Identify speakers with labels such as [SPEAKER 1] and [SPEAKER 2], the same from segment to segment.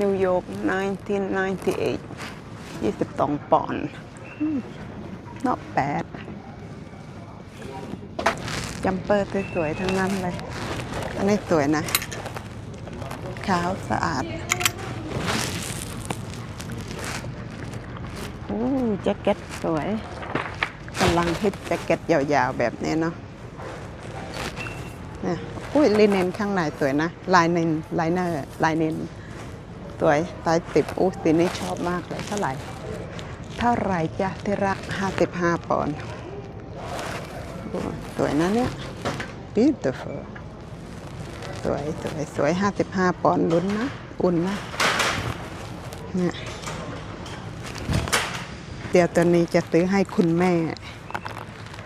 [SPEAKER 1] นิวยอร์ก1998 22 ปอนด์นอกแปดจัมเปอร์สวยๆทั้งนั้นเลย อันนี้สวยนะ ขาวสะอาดโอ้แจ็คเก็ตสวยกำลังฮิตแจ็คเก็ตยาวๆ แบบนี้เนาะเนี่ยอุ้ยลิเนนข้างในสวยนะ ลายเนนลายเนอร์ลายเนน วยลายติดอู้สีนี้ชอบมากเลยเท่าไหร่ เท่าไหร่จ้ะที่รัก55ปอนด์สวยนะเนี่ย beautiful สวยสวยสวยห้าสิบห้าปอนด์ลุ้นนะ อุ่นนะเนี่ยเดี๋ยวตัวนี้จะซื้อให้คุณแม่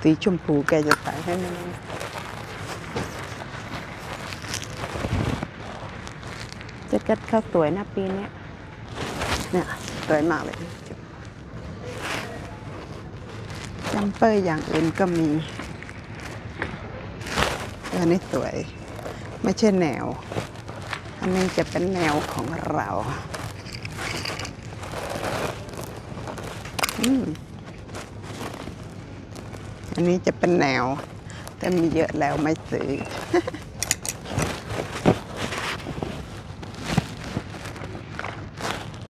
[SPEAKER 1] สีชมพูแกจะใส่ให้แม่ แจ็คเก็ตเขาสวยนะปีนี้เนี่ยสวยมากเลยจัมเปอร์อย่างอื่นก็มีอันนี้สวย ไม่ใช่แนว อันนี้จะเป็นแนวของเราอืมอันนี้จะเป็นแนว แต่มีเยอะแล้วไม่ซื้อ